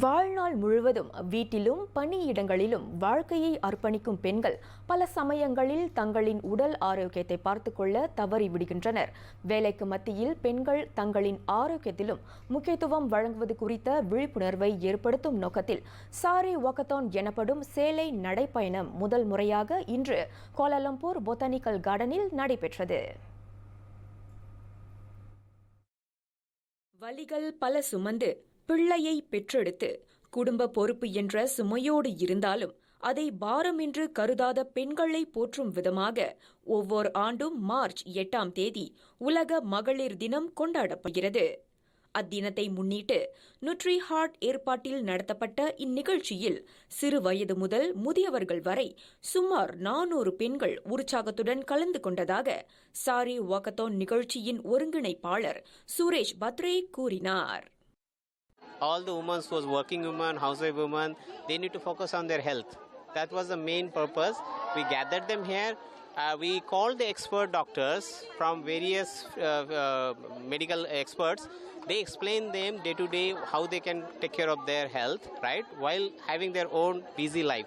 வாழ்நாள் முழுவதும் வீட்டிலும் பணியிடங்களிலும் வாழ்க்கையை அர்ப்பணிக்கும் பெண்கள் பல சமயங்களில் தங்களின் உடல் ஆரோக்கியத்தை பார்த்துக்கொள்ள தவறிவிடுகின்றனர் வேலைக்கு மத்தியில் பெண்கள் தங்களின் ஆரோக்கியத்திலும் முக்கியத்துவம் வழங்குவது குறித்த விழிப்புணர்வை ஏற்படுத்தும் நோக்கத்தில் சாரி வாக்கத்தான் எனப்படும் சேலை நடைப்பயணம் முதல் முறையாக இன்று கோலாலம்பூர் பொத்தானிக்கல் கார்டனில் நடைபெற்றது. வலிகள் பல சுமந்து பிள்ளையை பெற்றெடுத்து குடும்ப பொறுப்பு என்ற சுமையோடு இருந்தாலும் அதை பாரம் என்று கருதாத பெண்களை போற்றும் விதமாக ஒவ்வொரு ஆண்டும் மார்ச் எட்டாம் தேதி உலக மகளிர் தினம் கொண்டாடப்படுகிறது. அத்தினத்தை முன்னிட்டு நுட்ரி ஹார்ட் ஏற்பாட்டில் நடத்தப்பட்ட இந்நிகழ்ச்சியில் சிறு வயது முதல் முதியவர்கள் வரை சுமார் நானூறு பெண்கள் உற்சாகத்துடன் கலந்து கொண்டதாக சாரி வாக்கத்தோன் நிகழ்ச்சியின் ஒருங்கிணைப்பாளர் சுரேஷ் பத்ரே கூறினார். All the women who was working women, housewife women, they need to focus on their health. That was the main purpose. We gathered them here. Uh, we called the expert doctors from various uh, uh, medical experts. They explain them day to day how they can take care of their health, right, while having their own busy life.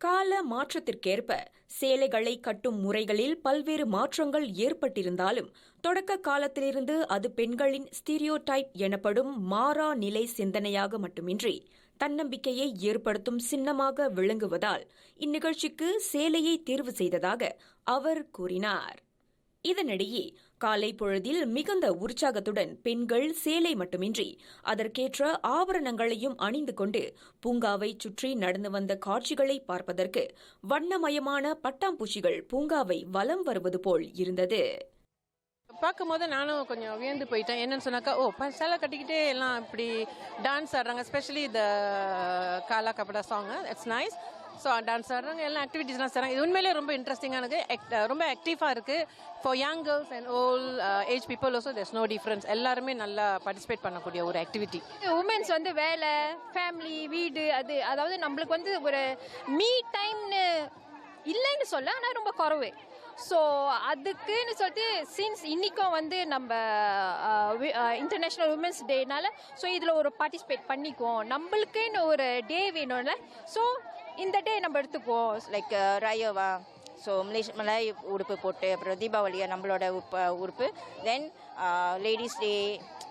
கால மாற்றத்திற்கேற்ப சேலைகளை கட்டும் முறைகளில் பல்வேறு மாற்றங்கள் ஏற்பட்டிருந்தாலும் தொடக்க காலத்திலிருந்து அது பெண்களின் stereotype எனப்படும் மாறா நிலை சிந்தனையாக மட்டுமின்றி தன்னம்பிக்கையை ஏற்படுத்தும் சின்னமாக விளங்குவதால் இந்நிகழ்ச்சிக்கு சேலையை தேர்வு செய்ததாக அவர் கூறினார். இதனிடையே காலை பொழுதில் மிகுந்த உற்சாகத்துடன் பெண்கள் சேலை மட்டுமின்றி அதற்கேற்ற ஆபரணங்களையும் அணிந்து கொண்டு பூங்காவை சுற்றி நடந்து வந்த காட்சிகளை பார்ப்பதற்கு வண்ணமயமான பட்டாம்பூச்சிகள் பூங்காவை வலம் வருவது போல் இருந்தது. பார்க்கும்போது நானும் கொஞ்சம் வியந்து போயிட்டேன். என்னன்னு சொன்னாக்கா ஓ ப- சேலை கட்டிக்கிட்டே எல்லாம் இப்படி டான்ஸ் ஆடுறாங்க ஸ்பெஷலி இந்த காலா கபடா song it's nice so dance ஆடுறாங்க எல்லாம் ஆக்டிவிட்டீஸ்லாம் செய்கிறாங்க இது உண்மையிலேயே ரொம்ப இன்ட்ரெஸ்டிங்காக இருக்குது ரொம்ப ஆக்டிவாக இருக்குது for young girls and old age people also there's no difference எல்லாருமே நல்லா பார்ட்டிசிபேட் பண்ணக்கூடிய ஒரு ஆக்டிவிட்டி உமன்ஸ் வந்து வேலை ஃபேமிலி வீடு அது அதாவது நம்மளுக்கு வந்து ஒரு மீ டைம்னு இல்லைன்னு சொல்ல ஆனால் ரொம்ப குறவு. ஸோ அதுக்குன்னு சொல்லிட்டு சின்ஸ் இன்றைக்கும் வந்து நம்ம இன்டர்நேஷ்னல் உமன்ஸ் டேனால ஸோ இதில் ஒரு பார்ட்டிசிபேட் பண்ணிக்குவோம். நம்மளுக்குன்னு ஒரு டே வேணும்ல. ஸோ இந்த டே நம்ம எடுத்துப்போம் லைக் uh, ராயோவா. ஸோ மலேஷ் மலாய் உடுப்பு போட்டு அப்புறம் தீபாவளியை நம்மளோட உப்ப உறுப்பு then ladies day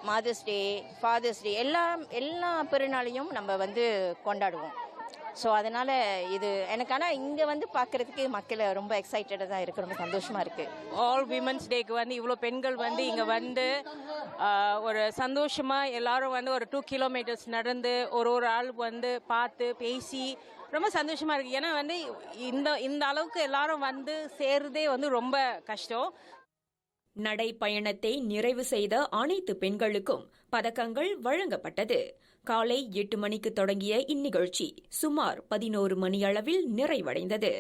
mother's day father's day எல்லா எல்லா பெருநாளையும் நம்ம வந்து கொண்டாடுவோம். ஸோ அதனால் இது எனக்கு ஆனால் இங்கே வந்து பார்க்குறதுக்கு மக்கள் ரொம்ப எக்ஸைட்டடாக தான் இருக்குது ரொம்ப சந்தோஷமாக இருக்குது ஆல் விமன்ஸ் டேக்கு வந்து இவ்வளோ பெண்கள் வந்து இங்கே வந்து ஒரு சந்தோஷமாக எல்லாரும் வந்து ஒரு டூ கிலோமீட்டர்ஸ் நடந்து ஒரு ஒரு ஆள் வந்து பார்த்து பேசி ரொம்ப சந்தோஷமாக இருக்குது ஏன்னா வந்து இந்த இந்த அளவுக்கு எல்லாரும் வந்து சேர்றதே வந்து ரொம்ப கஷ்டம். நடைப்பயணத்தை நிறைவு செய்த அனைத்து பெண்களுக்கும் பதக்கங்கள் வழங்கப்பட்டது. காலை எட்டு மணிக்கு தொடங்கிய இந்நிகழ்ச்சி சுமார் பதினோரு மணியளவில் நிறைவடைந்தது.